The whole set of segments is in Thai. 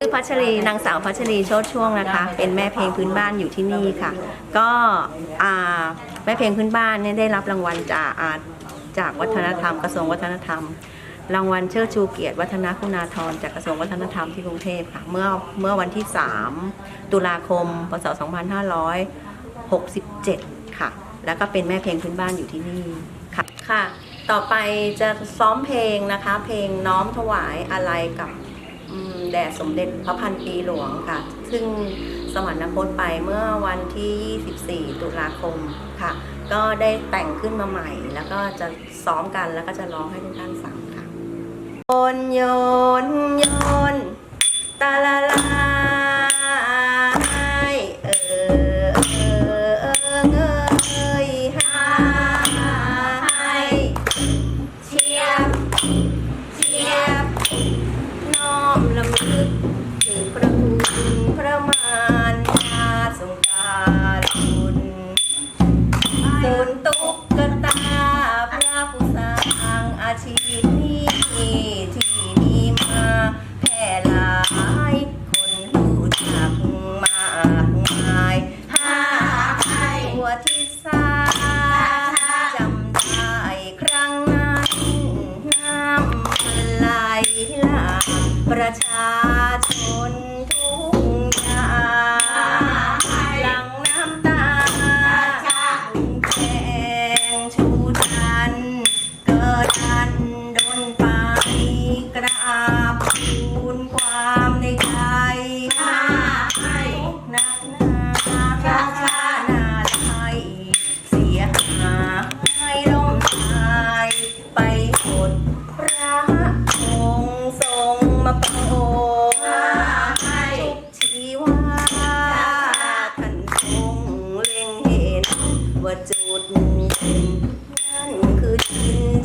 ชื่อพัชรีนางสาวพัชรีโชติช่วงนะคะ เป็นแม่เพลงพื้นบ้านอยู่ที่นี่ค่ะ ก็แม่เพลงพื้นบ้านเนี่ยได้รับรางวัลจากจากวัฒนธรรมกระทรวงวัฒนธรรม รางวัลเชิดชูเกียรติวัฒนคุณาธรจากกระทรวงวัฒนธรรมที่กรุงเทพค่ะเมื่อเมื่อวันที่ 3 ตุลาคมพศ2567 ค่ะ แล้วก็เป็นแม่เพลงพื้นบ้านอยู่ที่นี่ค่ะค่ะ ต่อไปจะซ้อมเพลงนะคะ เพลงน้อมถวายอะไรกับ แด่สมเด็จพระพันปีหลวงค่ะ ซึ่งสมรรคตไปเมื่อวันที่ 24 ตุลาคมค่ะ ก็ได้แต่งขึ้นมาใหม่ แล้วก็จะซ้อมกันแล้วก็จะร้องให้ทุกท่านฟังค่ะโยนโยนโยนตาลา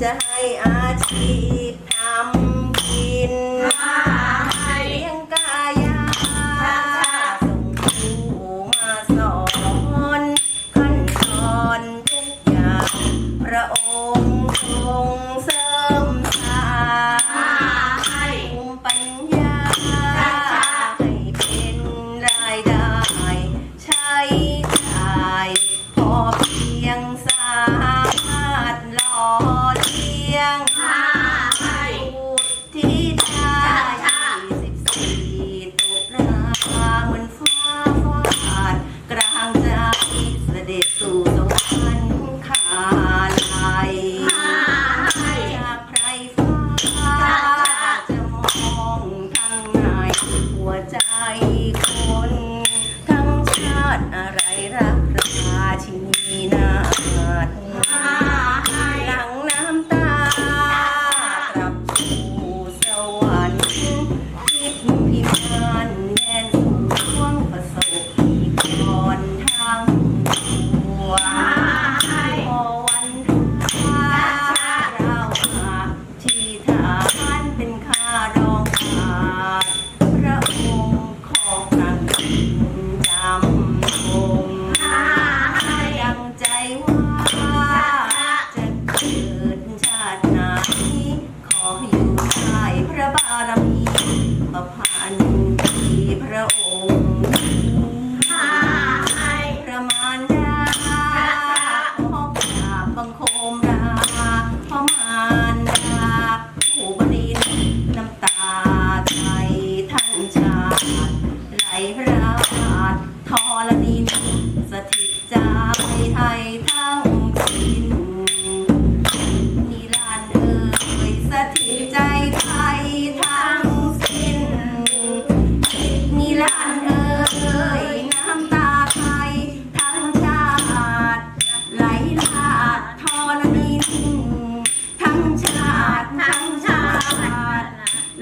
จะให้อาชีพ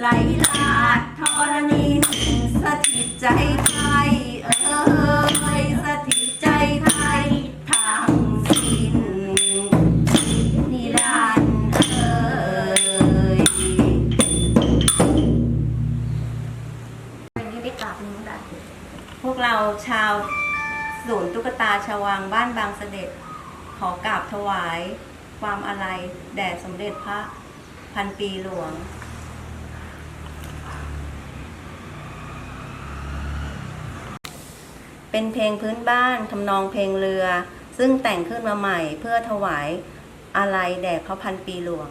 ไหลหลากทรนินสถิตใจไทยเอ่ยสถิตใจไทยทั้งสิ้นนิรันดร์เอ่ยพวกเราชาวศูนย์ตุ๊กตาชาววังบ้านบางเสด็จ ขอกราบถวายความอาลัยแด่สมเด็จพระพันปีหลวง เป็นเพลงพื้นบ้านทำนองเพลงเรือ ซึ่งแต่งขึ้นมาใหม่เพื่อถวายอาลัยแด่พระพันปีหลวง